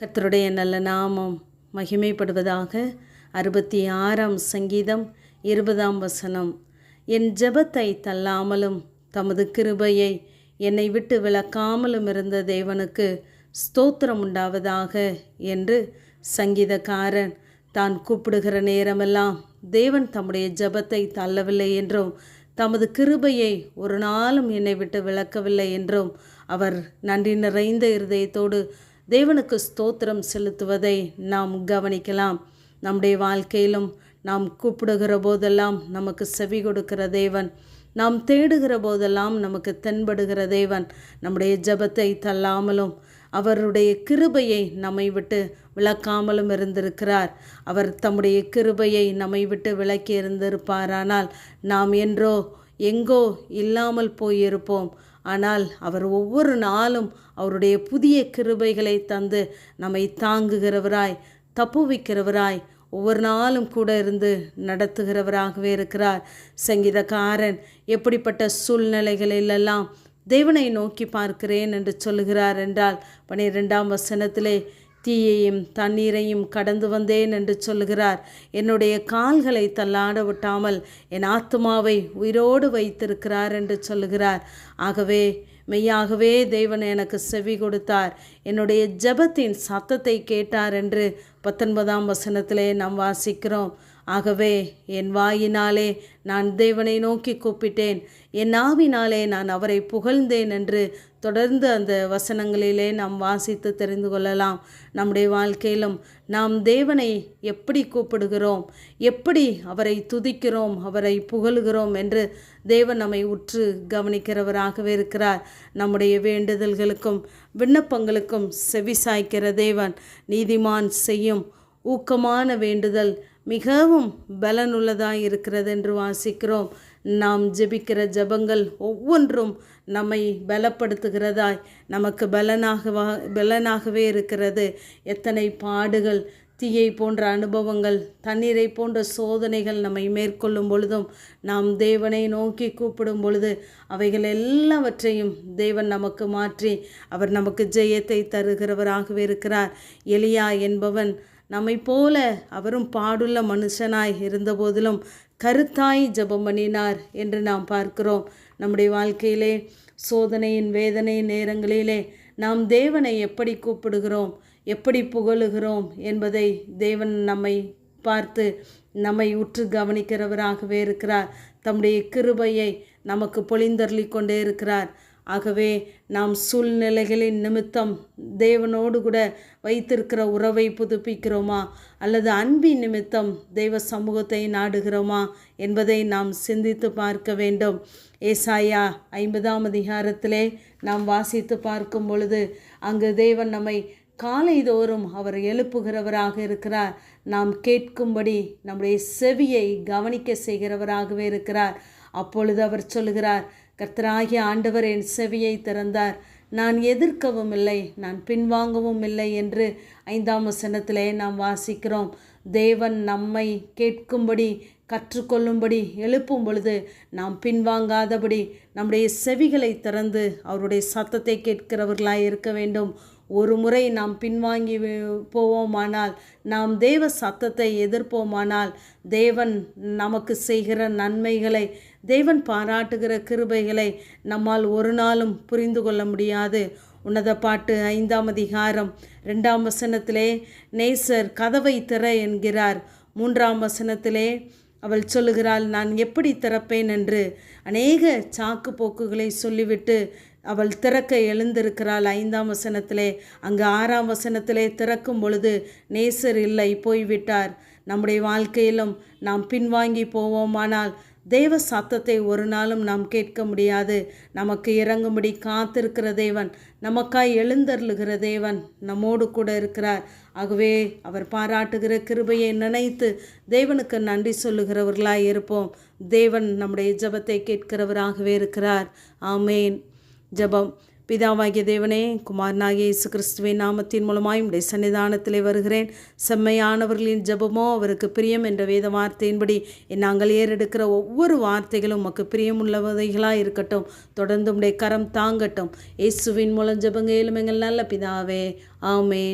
கர்த்தருடைய நல்ல நாமம் மகிமைப்படுவதாக அறுபத்தி ஆறாம் சங்கீதம் இருபதாம் வசனம். என் ஜெபத்தை தள்ளாமலும் தமது கிருபையை என்னை விட்டு விளக்காமலும் இருந்த தேவனுக்கு ஸ்தோத்திரம் உண்டாவதாக என்று சங்கீதக்காரன் தான் கூப்பிடுகிற நேரமெல்லாம் தேவன் தம்முடைய ஜெபத்தை தள்ளவில்லை என்றும் தமது கிருபையை ஒரு நாளும் என்னை விட்டு விளக்கவில்லை என்றும் அவர் நன்றி நிறைந்த இருதயத்தோடு தேவனுக்கு ஸ்தோத்திரம் செலுத்துவதை நாம் கவனிக்கலாம். நம்முடைய வாழ்க்கையிலும் நாம் கூப்பிடுகிற போதெல்லாம் நமக்கு செவி கொடுக்கிற தேவன். நாம் தேடுகிற போதெல்லாம் நமக்கு தென்படுகிற தேவன். நம்முடைய ஜெபத்தை தள்ளாமலும் அவருடைய கிருபையை நம்மை விட்டு விளக்காமலும் இருந்திருக்கிறார். அவர் தம்முடைய கிருபையை நம்மை விட்டு விளக்கி இருந்திருப்பாரானால் நாம் என்றோ எங்கோ இல்லாமல் போயிருப்போம். ஆனால் அவர் ஒவ்வொரு நாளும் அவருடைய புதிய கிருபைகளை தந்து நம்மை தாங்குகிறவராய் தப்புவிக்கிறவராய் ஒவ்வொரு நாளும் கூட இருந்து நடத்துகிறவராகவே இருக்கிறார். சங்கீதக்காரன் எப்படிப்பட்ட சூழ்நிலைகளிலெல்லாம் தேவனை நோக்கி பார்க்கிறேன் என்று சொல்லுகிறார் என்றால் பனிரெண்டாம் வசனத்திலே தீயையும் தண்ணீரையும் கடந்து வந்தேன் என்று சொல்லுகிறார். என்னுடைய கால்களை தள்ளாட விட்டாமல் என் ஆத்மாவை உயிரோடு வைத்திருக்கிறார் என்று சொல்லுகிறார். ஆகவே மெய்யாகவே தேவன் எனக்கு செவி கொடுத்தார். என்னுடைய ஜெபத்தின் சத்தத்தை கேட்டார் என்று பத்தொன்பதாம் வசனத்திலே நாம் வாசிக்கிறோம். ஆகவே என் வாயினாலே நான் தேவனை நோக்கி கூப்பிட்டேன். என் நாவினாலே நான் அவரை புகழ்ந்தேன் என்று தொடர்ந்து அந்த வசனங்களிலே நாம் வாசித்து தெரிந்து கொள்ளலாம். நம்முடைய வாழ்க்கையிலும் நாம் தேவனை எப்படி கூப்பிடுகிறோம்? எப்படி அவரை துதிக்கிறோம்? அவரை புகழுகிறோம் என்று தேவன் நம்மை உற்று கவனிக்கிறவராகவே இருக்கிறார். நம்முடைய வேண்டுதல்களுக்கும் விண்ணப்பங்களுக்கும் செவிசாய்க்கிற தேவன் நீதிமான் செய்யும் ஊக்கமான வேண்டுதல் மிகவும் பலனுள்ளதாக இருக்கிறது என்று வாசிக்கிறோம். நாம் ஜெபிக்கிற ஜபங்கள் ஒவ்வொன்றும் நம்மை பலப்படுத்துகிறதாய். நமக்கு பலனாகவா பலனாகவே இருக்கிறது. எத்தனை பாடுகள் தீயை போன்ற அனுபவங்கள் தண்ணீரை போன்ற சோதனைகள் நம்மை மேற்கொள்ளும் பொழுதும் நாம் தேவனை நோக்கி கூப்பிடும் பொழுது அவைகள் எல்லாவற்றையும் தேவன் நமக்கு மாற்றி அவர் நமக்கு ஜெயத்தை தருகிறவராகவே இருக்கிறார். எலியா என்பவன் நம்மை போல அவரும் பாடுள்ள மனுஷனாய் இருந்தபோதிலும் கருத்தாய் ஜெபம் பண்ணினார் என்று நாம் பார்க்கிறோம். நம்முடைய வாழ்க்கையிலே சோதனையின் வேதனை நேரங்களிலே நாம் தேவனை எப்படி கூப்பிடுகிறோம் எப்படி புகழுகிறோம் என்பதை தேவன் நம்மை பார்த்து நம்மை உற்று கவனிக்கிறவராகவே இருக்கிறார். தம்முடைய கிருபையை நமக்கு பொழிந்தருளி கொண்டே இருக்கிறார். ஆகவே நாம் சூழ்நிலைகளின் நிமித்தம் தேவனோடு கூட வைத்திருக்கிற உறவை புதுப்பிக்கிறோமா? அல்லது அன்பின் நிமித்தம் தெய்வ சமூகத்தை நாடுகிறோமா? என்பதை நாம் சிந்தித்து பார்க்க வேண்டும். ஏசாயா ஐம்பதாம் அதிகாரத்திலே நாம் வாசித்து பார்க்கும் பொழுது அங்கு தேவன் நம்மை காலைதோறும் அவர் எழுப்புகிறவராக இருக்கிறார். நாம் கேட்கும்படி நம்முடைய செவியை கவனிக்க செய்கிறவராகவே இருக்கிறார். அப்பொழுது அவர் சொல்லுகிறார் கர்த்தராகிய ஆண்டவர் என் செவியை திறந்தார். நான் எதிர்க்கவும் இல்லை நான் பின்வாங்கவும் இல்லை என்று ஐந்தாம் வசனத்திலே நாம் வாசிக்கிறோம். தேவன் நம்மை கேட்கும்படி கற்றுக்கொள்ளும்படி எழுப்பும் பொழுது நாம் பின்வாங்காதபடி நம்முடைய செவிகளை திறந்து அவருடைய சத்தத்தை கேட்கிறவர்களாய் இருக்க வேண்டும். ஒரு முறை நாம் பின்வாங்கி போவோமானால் நாம் தேவ சத்தத்தை எதிர்ப்போமானால் தேவன் நமக்கு செய்கிற நன்மைகளை தேவன் பாராட்டுகிற கிருபைகளை நம்மால் ஒரு நாளும் புரிந்து கொள்ள முடியாது. உன்னத பாட்டு ஐந்தாம் அதிகாரம் ரெண்டாம் வசனத்திலே நேசர் கதவை திற என்கிறார். மூன்றாம் வசனத்திலே அவள் சொல்லுகிறாள் நான் எப்படி திறப்பேன்? என்று அநேக சாக்கு போக்குகளை சொல்லிவிட்டு அவள் திறக்க எழுந்திருக்கிறாள். ஐந்தாம் வசனத்திலே அங்கு ஆறாம் வசனத்திலே திறக்கும் பொழுது நேசர் இல்லை போய்விட்டார். நம்முடைய வாழ்க்கையிலும் நாம் பின்வாங்கி போவோமானால் தேவ சத்தத்தை ஒரு நாளும் நாம் கேட்க முடியாது. நமக்கு இறங்கும்படி காத்திருக்கிற தேவன் நமக்காய் எழுந்தருளுகிற தேவன் நம்மோடு கூட இருக்கிறார். ஆகவே அவர் பாராட்டுகிற கிருபையை நினைத்து தேவனுக்கு நன்றி சொல்லுகிறவர்களாய் இருப்போம். தேவன் நம்முடைய ஜபத்தை கேட்கிறவராகவே இருக்கிறார். ஆமேன். ஜபம். பிதாவாகிய தேவனே குமாரனாகிய இயேசு கிறிஸ்துவின் நாமத்தின் மூலமாய் உடைய சன்னிதானத்திலே வருகிறேன். செம்மையானவர்களின் ஜபமோ அவருக்கு பிரியம் என்ற வேத வார்த்தையின்படி நாங்கள் ஏறெடுக்கிற ஒவ்வொரு வார்த்தைகளும் உமக்கு பிரியமுள்ளவதைகளாக இருக்கட்டும். தொடர்ந்து உடைய கரம் தாங்கட்டும். இயேசுவின் மூலம் ஜபங்க எங்கள் நல்ல பிதாவே. ஆமே